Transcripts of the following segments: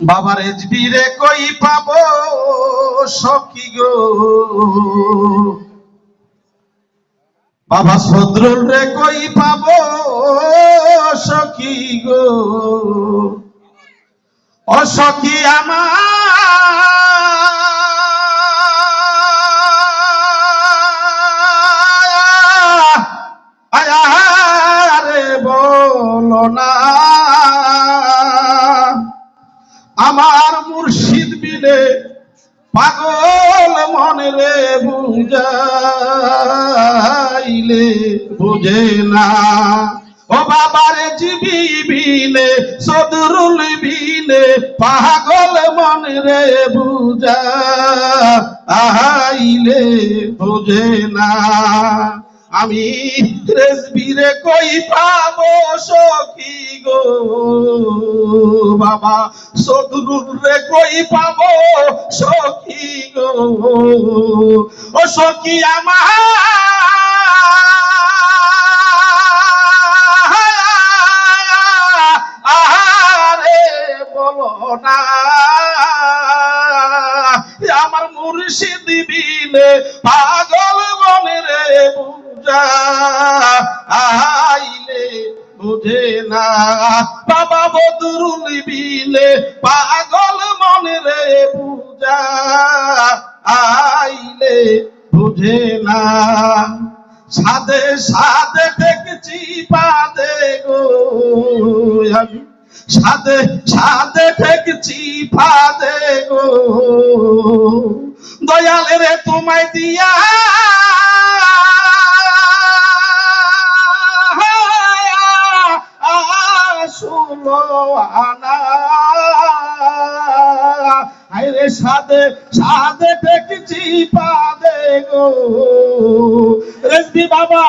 বাবার এজবি রে কই পাব সখী গো? বাবা সদরুল রে কই পাব সখী গো? অসকি আমার বিলে পাগল মনে রে বুঝাইলে বুঝে না। ও বাবার জিবি বিলে সদরুল বিলে, পাগল মনে রে বুঝা আহাইলে বুঝে না। আমি রেসবিরে কই পাবো সখী গো? বাবা সদরুল রে কই পাবো সখী গো? ও সখী আমার। আরে বলো না, আমার মুর্শিদ বিলে পাগল মনে রে বুঝা আইলে বুঝে না। বাবা বদরুল বিলে পাগল মনে রে বুঝা আইলে বুঝে না। সাদে সাদে দেখছি পাদে গো আমি। সাদে সাদে দেখছি পাদে গো। দয়াল রে তোমায় দিয়া আনা আরে সাদে সাদে দেখছি পাদে গো। রেসবি বাবা,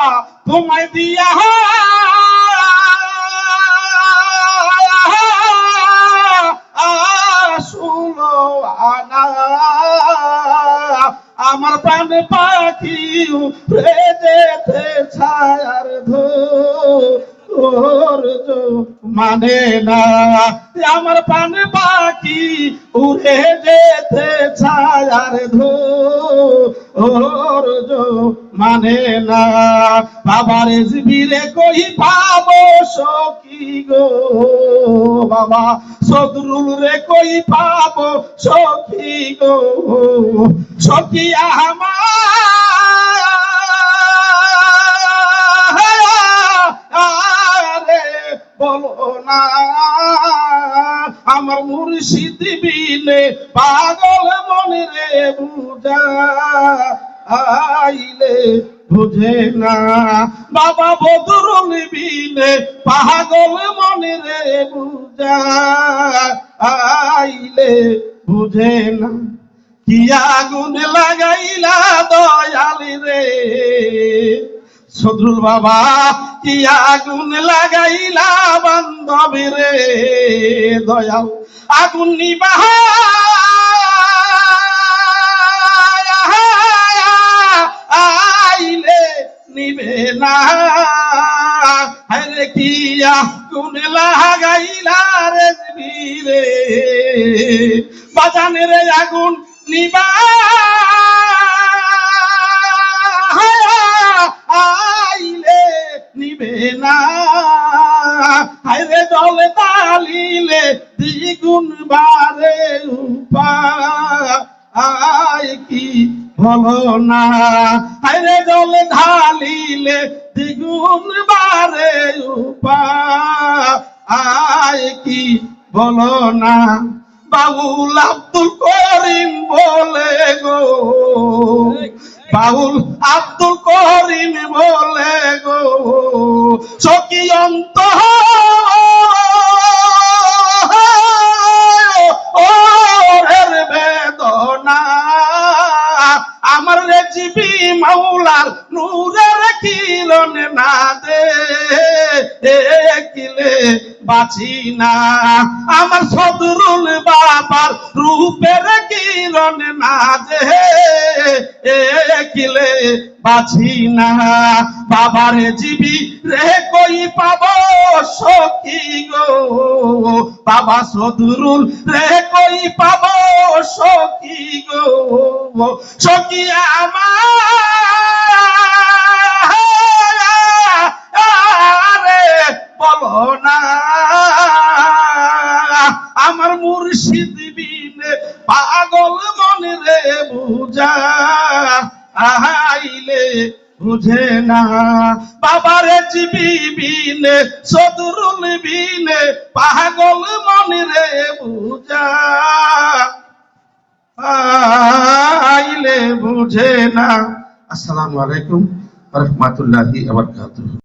তোমায় দিয়া শুনো আনা। আমার প্রাণ পাখি উড়ে যেতে ছায়ার মানে না। আমার প্রাণ পাখি উড়ে যেতে ছায়ার ধর মানে না। বাবার জিবিরে কই পাবো সখী গো বাবা। সদরুল রে কই পাবো সখী গো। সখী আমারে আমার মুর্শিদ বিলে পাগল মনে রে বুঝা আইলে বুঝে না। বাবা বদরুল বিলে পাগল মনে রে বুঝা আইলে বুঝে না। কি আগুন লাগাইলা দয়ালি রে। সদরুল বাবা, কি আগুন লাগাইলা বান্ধবী রে? দয়াল আগুন নিবা আইলে নিবে না। হরে কি আগুন লাগাইলা রে বাজানের আগুন নিবা নিবে না। হাইরে জলে তালিলে দ্বিগুণ বারে উপা আয় কি হলো না? হাইরে জলে ঢালিলে দ্বিগুণ বারে উপা আয় কি বলো না? বাউল আব্দুল করিম বলে গো বাউল আব্দুল করিম বলে গো, সখী অন্ত আমার রেজিবি মাওলার নূরের কিরণ না দে, দেখিলে বাঁচি না। আমার সদরুল বাবার রূপের কিরণ না যে বাছি না। বাবার জিবি রে কই পাব সখী গো? বাবা সদরুল রে কই পাব সখী গো? সখী আমার বলো না। আমার মুর্শিদ রে বুঝা আইলে বুঝে না। বাবারে জিবি বিনে, সদরুল বিনে, পাগল মনে রে বুঝা আইলে বুঝে না। আসসালামু আলাইকুম রহমতুল্লাহি আবরকাতুহ